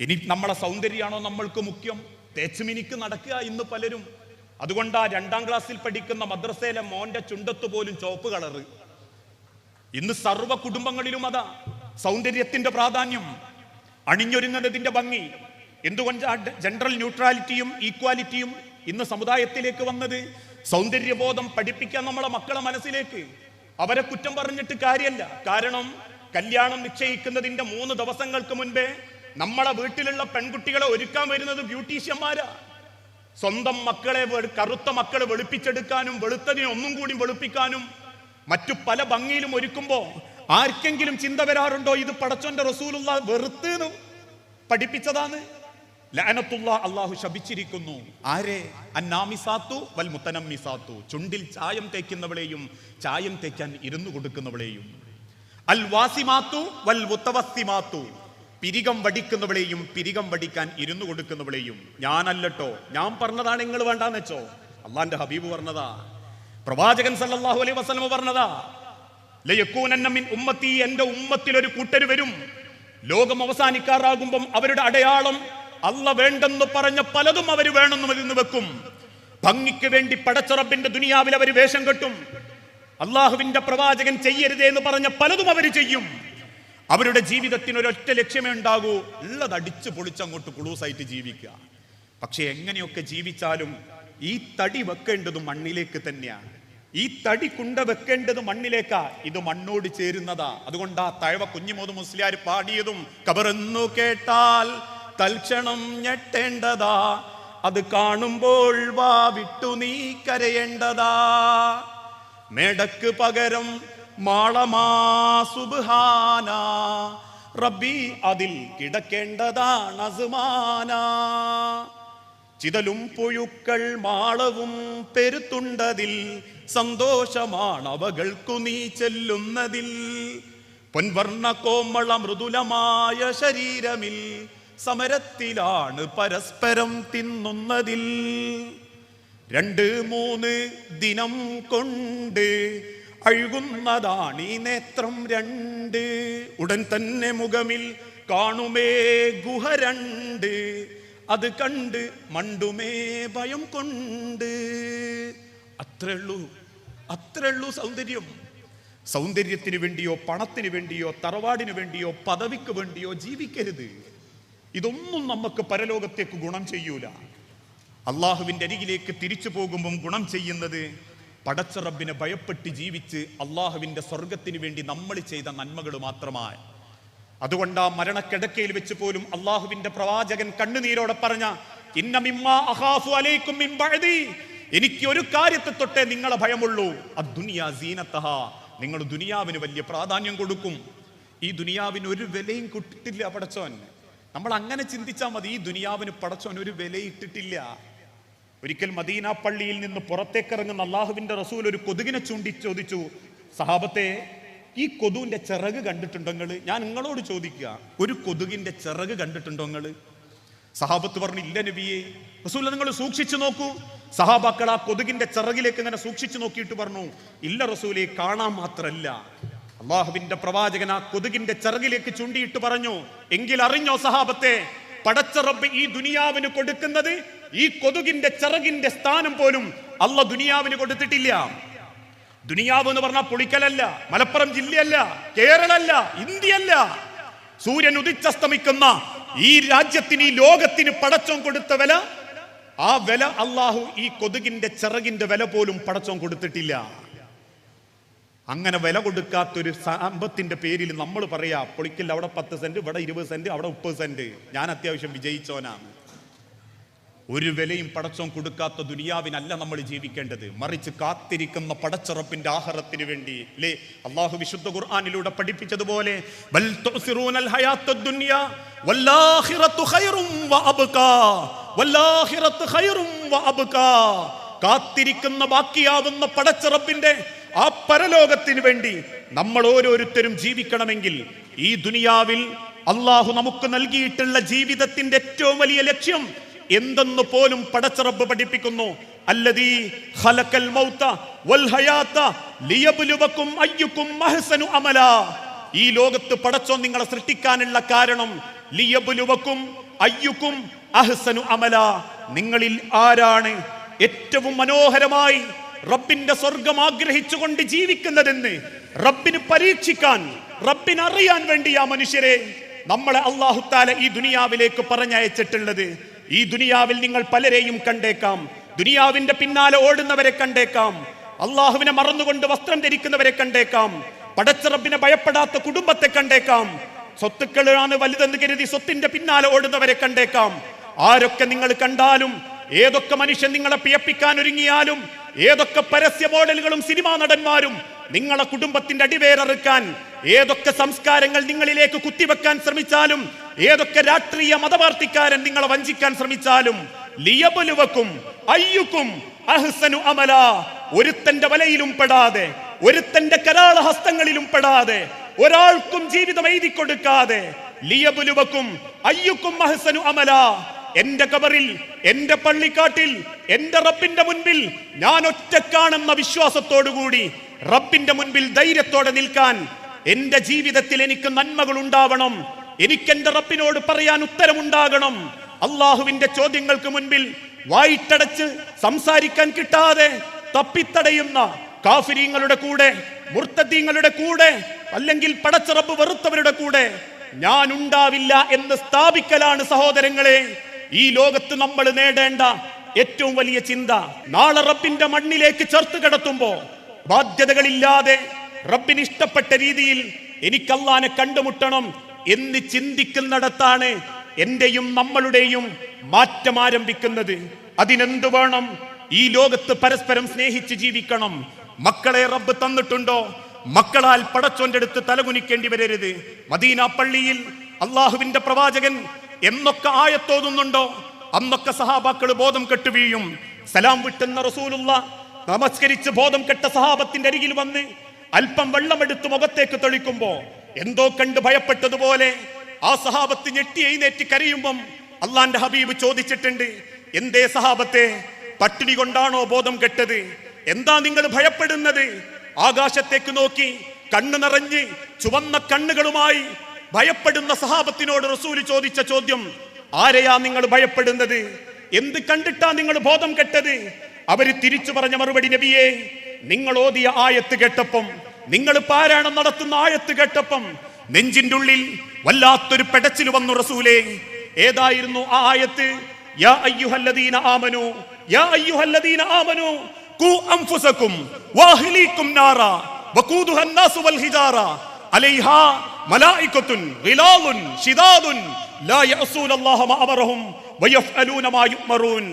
ഇനി നമ്മളെ സൗന്ദര്യമാണോ നമ്മൾക്ക് മുഖ്യം? തേച്ചുമിനിക്ക് നടക്കുക ഇന്ന് പലരും. അതുകൊണ്ട് ആ രണ്ടാം ക്ലാസ്സിൽ പഠിക്കുന്ന മദ്രസയിലെ മോന്റെ ചുണ്ടത്ത് പോലും ചോപ്പ് കളറ്. ഇന്ന് സർവ കുടുംബങ്ങളിലും അതാ സൗന്ദര്യത്തിന്റെ പ്രാധാന്യം. അണിഞ്ഞൊരുങ്ങുന്നതിന്റെ ഭംഗി. എന്തുകൊണ്ട് ജനറൽ ന്യൂട്രാലിറ്റിയും ഈക്വാലിറ്റിയും ഇന്ന് സമുദായത്തിലേക്ക് വന്നത്? സൗന്ദര്യബോധം പഠിപ്പിക്കാൻ നമ്മളെ മക്കളെ മനസ്സിലേക്ക്. അവരെ കുറ്റം പറഞ്ഞിട്ട് കാര്യമല്ല കാരണം കല്യാണം നിശ്ചയിക്കുന്നതിന്റെ മൂന്ന് ദിവസങ്ങൾക്ക് മുൻപേ നമ്മളെ വീട്ടിലുള്ള പെൺകുട്ടികളെ ഒരുക്കാൻ വരുന്നത് ബ്യൂട്ടീഷ്യന്മാരാ. സ്വന്തം മക്കളെ കറുത്ത മക്കളെ വെളുപ്പിച്ചെടുക്കാനും വെളുത്തതിനെ ഒന്നും കൂടി വെളുപ്പിക്കാനും മറ്റു പല ഭംഗിയിലും ഒരുക്കുമ്പോ ആർക്കെങ്കിലും ചിന്ത വരാറുണ്ടോ? ഇത് പടച്ചോന്റെ റസൂലുള്ള വെറുത്ത് പഠിപ്പിച്ചതാണ്. ലാനത്തുള്ള അള്ളാഹു ശപിച്ചിരിക്കുന്നു. ആരെ? അന്നാമിസാത്തു വൽ മുത്തനമ്മിസാത്തു. ചുണ്ടിൽ ചായം തേക്കുന്നവളെയും ചായം തേക്കാൻ ഇരുന്നു കൊടുക്കുന്നവളെയും. അൽ വാസിമാത്തു വൽ മുത്തവസ്സിമാത്തു. പിരികം വടിക്കുന്നവളെയും പിരികം വടിക്കാൻ ഇരുന്നു കൊടുക്കുന്നവളെയും ഞാനല്ലട്ടോ. ഞാൻ പറഞ്ഞതാണ് നിങ്ങൾ വേണ്ടാന്ന് വെച്ചോ. അള്ളാന്റെ ഹബീബ് പറഞ്ഞതാ. പ്രവാചകൻ സല്ലാഹു അലൈ വസ്ലമ പറഞ്ഞതാ. ലയക്കൂനന്നമ്മിൻ ഉമ്മത്തി എന്റെ ഉമ്മത്തിൽ ഒരു കൂട്ടര് വരും. ലോകം അവസാനിക്കാറാകുമ്പം അവരുടെ അടയാളം അല്ല വേണ്ടെന്ന് പറഞ്ഞ പലതും അവർ വേണമെന്ന് നിന്ന് വെക്കും. ഭംഗിക്ക് വേണ്ടി പടച്ചറബിന്റെ ദുനിയാവിൽ അവർ വേഷം കെട്ടും. അള്ളാഹുവിന്റെ പ്രവാചകൻ ചെയ്യരുതേ എന്ന് പറഞ്ഞ പലതും അവർ ചെയ്യും. അവരുടെ ജീവിതത്തിന് ഒരൊറ്റ ലക്ഷ്യമേ ഉണ്ടാകൂ. ഉള്ളത് അടിച്ചു പൊളിച്ചങ്ങോട്ട് കുളൂസായിട്ട് ജീവിക്കുക. പക്ഷെ എങ്ങനെയൊക്കെ ജീവിച്ചാലും ഈ തടി വെക്കേണ്ടത് മണ്ണിലേക്ക് തന്നെയാണ് ഈ തടി കുണ്ട വെക്കേണ്ടത് മണ്ണിലേക്കാ. ഇത് മണ്ണോട് ചേരുന്നതാ. അതുകൊണ്ട് ആ തഴവ കുഞ്ഞുമോത് മുസ്ലിയാർ പാടിയതും കബറെന്നു കേട്ടാൽ തൽക്ഷണം ഞെട്ടേണ്ടതാ. അത് കാണുമ്പോൾ വാ വിട്ടു നീ കരയേണ്ടതാ. മേടക്ക് പകരം മാളമാ സുബ്ഹാന റബ്ബി അതിൽ കിടക്കേണ്ടതാണ് അസുമാന. ചിതലും പുഴുക്കൾ മാളവും പെരുത്തുണ്ടതിൽ സന്തോഷമാണ് അവകൾക്കു നീ ചെല്ലുന്നതിൽ. പൊൻവർണ കോമള മൃദുലമായ ശരീരമിൽ സമരത്തിലാണ് പരസ്പരം തിന്നുന്നതിൽ. രണ്ട് മൂന്ന് ദിനം കൊണ്ട് അഴുകുന്നതാണ് ഈ നേത്രം രണ്ട്. ഉടൻ തന്നെ മുഖമിൽ കാണുമേ ഗുഹ രണ്ട്. അത് കണ്ട് മണ്ടുമേ ഭയം കൊണ്ട്. അത്രയുള്ളൂ അത്രയുള്ളൂ സൗന്ദര്യം. സൗന്ദര്യത്തിന് വേണ്ടിയോ പണത്തിന് വേണ്ടിയോ തറവാടിന് വേണ്ടിയോ പദവിക്ക് വേണ്ടിയോ ജീവിക്കരുത്. ഇതൊന്നും നമുക്ക് പരലോകത്തേക്ക് ഗുണം ചെയ്യൂല. അള്ളാഹുവിന്റെ അരികിലേക്ക് തിരിച്ചു പോകുമ്പം ഗുണം ചെയ്യുന്നത് പടച്ച റബ്ബിനെ ഭയപ്പെട്ട് ജീവിച്ച് അള്ളാഹുവിന്റെ സ്വർഗത്തിന് വേണ്ടി നമ്മൾ ചെയ്ത നന്മകൾ മാത്രമാണ്. അതുകൊണ്ട് ആ മരണക്കിടക്കയിൽ വെച്ച് പോലും അള്ളാഹുവിന്റെ പ്രവാചകൻ കണ്ണുനീരോടെ പറഞ്ഞ. എനിക്ക് ഒരു കാര്യത്തെ തൊട്ടേ നിങ്ങളെ ഭയമുള്ളൂ. സീനത്തഹ. നിങ്ങൾ ദുനിയാവിന് വലിയ പ്രാധാന്യം കൊടുക്കും. ഈ ദുനിയാവിന് ഒരു വിലയും കിട്ടിട്ടില്ല പടച്ചോൻ. നമ്മൾ അങ്ങനെ ചിന്തിച്ചാൽ മതി ഈ ദുനിയാവിന് പടച്ചോൻ ഒരു വിലയിട്ടിട്ടില്ല. ഒരിക്കൽ മദീന പള്ളിയിൽ നിന്ന് പുറത്തേക്കിറങ്ങുന്ന അള്ളാഹുവിന്റെ റസൂൽ ഒരു കൊതുകിനെ ചൂണ്ടി ചോദിച്ചു സഹാബത്തെ ഈ കൊതുവിന്റെ ചിറക് കണ്ടിട്ടുണ്ടോ നിങ്ങൾ ഞാൻ നിങ്ങളോട് ചോദിക്കുക ഒരു കൊതുകിന്റെ ചിറക് കണ്ടിട്ടുണ്ടോ നിങ്ങൾ സഹാബത്ത് പറഞ്ഞു ഇല്ല നബിയെ. റസൂൽ നിങ്ങൾ സൂക്ഷിച്ചു നോക്കൂ. സഹാബാക്കൾ ആ കൊതുകിന്റെ ചിറകിലേക്ക് ഇങ്ങനെ സൂക്ഷിച്ചു നോക്കിയിട്ട് പറഞ്ഞു ഇല്ല റസൂലെ കാണാൻ മാത്രല്ല. അള്ളാഹുവിന്റെ പ്രവാചകൻ ആ കൊതുകിന്റെ ചിറകിലേക്ക് ചൂണ്ടിയിട്ട് പറഞ്ഞു എങ്കിൽ അറിഞ്ഞോ സഹാബത്തെ പടച്ച റബ്ബ് ഈ ദുനിയാവിന് കൊടുക്കുന്നത് ഈ കൊതുകിന്റെ ചിറകിന്റെ സ്ഥാനം പോലും അല്ല ദുനിയാവിന് കൊടുത്തിട്ടില്ല. ദുനിയാവ് എന്ന് പറഞ്ഞാൽ പുളിക്കലല്ല മലപ്പുറം ജില്ലയല്ല കേരളല്ല ഇന്ത്യയല്ല. സൂര്യൻ ഉദിച്ചസ്തമിക്കുന്ന ഈ രാജ്യത്തിന് ഈ ലോകത്തിന് പടച്ചോൻ കൊടുത്ത വില ആ വില അള്ളാഹു ഈ കൊതുകിന്റെ ചിറകിന്റെ വില പോലും പടച്ചോൻ കൊടുത്തിട്ടില്ല. അങ്ങനെ വില കൊടുക്കാത്തൊരു സമ്പത്തിന്റെ പേരിൽ നമ്മൾ പറയാ പൊളിക്കൽ അവിടെ പത്ത് സെന്റ് ഇവിടെ ഇരുപത് സെന്റ് അവിടെ മുപ്പത് സെന്റ്. ഞാൻ അത്യാവശ്യം വിജയിച്ചോനാണ് ഒരു വിലയും പടച്ചോൻ കൊടുക്കാത്ത ദുനിയാവിനല്ല നമ്മൾ ജീവിക്കേണ്ടത്. മറിച്ച് കാത്തിരിക്കുന്ന പടച്ചുറപ്പിന്റെ ആഹാരത്തിന് വേണ്ടി അല്ലേ അള്ളാഹു വിശുദ്ധ ഖുർആാനിലൂടെ പഠിപ്പിച്ചതുപോലെ കാത്തിരിക്കുന്ന ബാക്കിയാവുന്ന പടച്ചുറപ്പിന്റെ ആ പരലോകത്തിന് വേണ്ടി നമ്മൾ ഓരോരുത്തരും ജീവിക്കണമെങ്കിൽ ഈ ദുനിയാവിൽ അള്ളാഹു നമുക്ക് നൽകിയിട്ടുള്ള ജീവിതത്തിന്റെ ഏറ്റവും വലിയ ലക്ഷ്യം എന്തെന്ന് പോലും പടച്ചറബ് പഠിപ്പിക്കുന്നു. അല്ലദീ ഖലക്കൽ മൗത വൽ ഹയാത ലിയബ്ലുവക്കും അമല. ഈ ലോകത്ത് പടച്ചോ നിങ്ങളെ സൃഷ്ടിക്കാനുള്ള കാരണം ലിയബ്ലുവക്കും അയ്യുക്കും അഹ്സനു അമല. നിങ്ങളിൽ ആരാണ് ഏറ്റവും മനോഹരമായി റബ്ബിന്റെ സ്വർഗം ആഗ്രഹിച്ചുകൊണ്ട് ജീവിക്കുന്നതെന്ന് റബ്ബിന് പരീക്ഷിക്കാൻ റബ്ബിനറിയാൻ വേണ്ടി ആ മനുഷ്യരെ നമ്മളെ അള്ളാഹുത്താല ഈ ദുനിയാവിലേക്ക് പറഞ്ഞയച്ചിട്ടുള്ളത്. ഈ ദുനിയാവിൽ നിങ്ങൾ പലരെയും കണ്ടേക്കാം. ദുനിയാവിന്റെ പിന്നാലെ ഓടുന്നവരെ കണ്ടേക്കാം. അള്ളാഹുവിനെ മറന്നുകൊണ്ട് വസ്ത്രം ധരിക്കുന്നവരെ കണ്ടേക്കാം. പടച്ചറബിനെ ഭയപ്പെടാത്ത കുടുംബത്തെ കണ്ടേക്കാം. സ്വത്തുക്കളാണ് വലുതെന്ന് കരുതി സ്വത്തിന്റെ പിന്നാലെ ഓടുന്നവരെ കണ്ടേക്കാം. ആരൊക്കെ നിങ്ങൾ കണ്ടാലും ഏതൊക്കെ മനുഷ്യൻ നിങ്ങളെ പിയപ്പിക്കാൻ ഒരുങ്ങിയാലും ഏതൊക്കെ പരസ്യ മോഡലുകളും സിനിമാ നടന്മാരും നിങ്ങളെ കുടുംബത്തിന്റെ അടിവേററുക്കാൻ ഏതൊക്കെ സംസ്കാരങ്ങൾ നിങ്ങളിലേക്ക് കുത്തിവെക്കാൻ ശ്രമിച്ചാലും ഏതൊക്കെ രാഷ്ട്രീയ മതപാർട്ടിക്കാരൻ നിങ്ങളെ വഞ്ചിക്കാൻ ശ്രമിച്ചാലും ലിയബലുവക്കും അയ്യുക്കും അഹ്സനു അമല. ഒരുത്തന്റെ വലയിലും പെടാതെ ഒരുത്തന്റെ കരാള ഹസ്തങ്ങളിലും പെടാതെ ഒരാൾക്കും ജീവിതം എഴുതി കൊടുക്കാതെ ലിയബുലുവക്കും അയ്യുക്കും അഹ്സനു അമല. എന്റെ കബറിൽ എന്റെ പള്ളിക്കാട്ടിൽ എന്റെ റബ്ബിന്റെ മുൻപിൽ ഞാൻ ഒറ്റക്കാണെന്ന വിശ്വാസത്തോടുകൂടി റബ്ബിന്റെ മുൻപിൽ ധൈര്യത്തോടെ നിൽക്കാൻ എന്റെ ജീവിതത്തിൽ എനിക്ക് നന്മകൾ ഉണ്ടാവണം. എനിക്ക് എന്റെ റബ്ബിനോട് പറയാൻ ഉത്തരമുണ്ടാകണം. അള്ളാഹുവിന്റെ ചോദ്യങ്ങൾക്ക് മുൻപിൽ വായിട്ടടച്ച് സംസാരിക്കാൻ കിട്ടാതെ തപ്പിത്തടയുന്ന കാഫിരീങ്ങളുടെ കൂടെ മുർത്തീങ്ങളുടെ കൂടെ അല്ലെങ്കിൽ പടച്ചറബ് വെറുത്തവരുടെ കൂടെ ഞാൻ ഉണ്ടാവില്ല എന്ന് സ്ഥാപിക്കലാണ് സഹോദരങ്ങളെ. ഈ ലോകത്ത് നമ്മൾ നേടേണ്ട ഏറ്റവും വലിയ ചിന്ത നാളെ റബ്ബിന്റെ മണ്ണിലേക്ക് ചേർത്ത് കിടത്തുമ്പോ ബാധ്യതകളില്ലാതെ റബ്ബിന് ഇഷ്ടപ്പെട്ട രീതിയിൽ എനിക്കല്ലാനെ കണ്ടുമുട്ടണം എന്ന് ചിന്തിക്കുന്നിടത്താണ് എന്റെയും നമ്മളുടെയും മാറ്റം ആരംഭിക്കുന്നത്. അതിനെന്തു വേണം? ഈ ലോകത്ത് പരസ്പരം സ്നേഹിച്ച് ജീവിക്കണം. മക്കളെ റബ്ബ് തന്നിട്ടുണ്ടോ? മക്കളാൽ പടച്ചോന്റെ അടുത്ത് തലകുനിക്കേണ്ടി വരരുത്. മദീന പള്ളിയിൽ അള്ളാഹുവിന്റെ പ്രവാചകൻ എന്നൊക്കെ ആയത്തോതുന്നുണ്ടോ? അന്നൊക്കെ സഹാബാക്കൾ ബോധം കെട്ടുവീഴും. സലാം വിട്ടുന്ന റസൂലുള്ള നമസ്കരിച്ച് ബോധം കെട്ട സഹാബത്തിന്റെ അരികിൽ വന്ന് അല്പം വെള്ളമെടുത്ത് മുഖത്തേക്ക് തെളിക്കുമ്പോ എന്തോ കണ്ട് ഭയപ്പെട്ടതുപോലെ ആ സഹാബത്ത് ഞെട്ടി എഴുന്നേറ്റ് കരയുമ്പം അള്ളാന്റെ ഹബീബ് ചോദിച്ചിട്ടുണ്ട് എന്തേ സഹാബത്തെ പട്ടിണി കൊണ്ടാണോ ബോധം കെട്ടത്? എന്താ നിങ്ങൾ ഭയപ്പെടുന്നത്? ആകാശത്തേക്ക് നോക്കി കണ്ണു നിറഞ്ഞ് ചുവന്ന കണ്ണുകളുമായി ഭയപ്പെടുന്ന സഹാബത്തിനോട് റസൂൽ ചോദിച്ച ചോദ്യം ആരെയാ നിങ്ങൾ ഭയപ്പെടുന്നത്? എന്ത് കണ്ടിട്ടാ നിങ്ങൾ ബോധം കെട്ടത്? അവര് തിരിച്ചു പറഞ്ഞ മറുപടി നബിയെ നിങ്ങൾ ഓതിയ ആയത്ത് കേട്ടപ്പം നിങ്ങൾ പാരായണം നടത്തുന്ന ആയത്ത് കേട്ടപ്പം നെഞ്ചിന്റെ ഉള്ളിൽ വല്ലാത്തൊരു പെടച്ചിൽ വന്നു റസൂലേ ഏതായിരുന്നു ആ ആയത്ത് യാ അയ്യുഹല്ലദീന ആമനു യാ അയ്യുഹല്ലദീന ആമനു കു അൻഫുസകും വാഹ്ലീകും നാറ വഖൂദുഹ الناس والحجارة عليها ملائكة غلاظ شداد لا يعصون الله ما أمرهم ويفعلون ما يؤمرون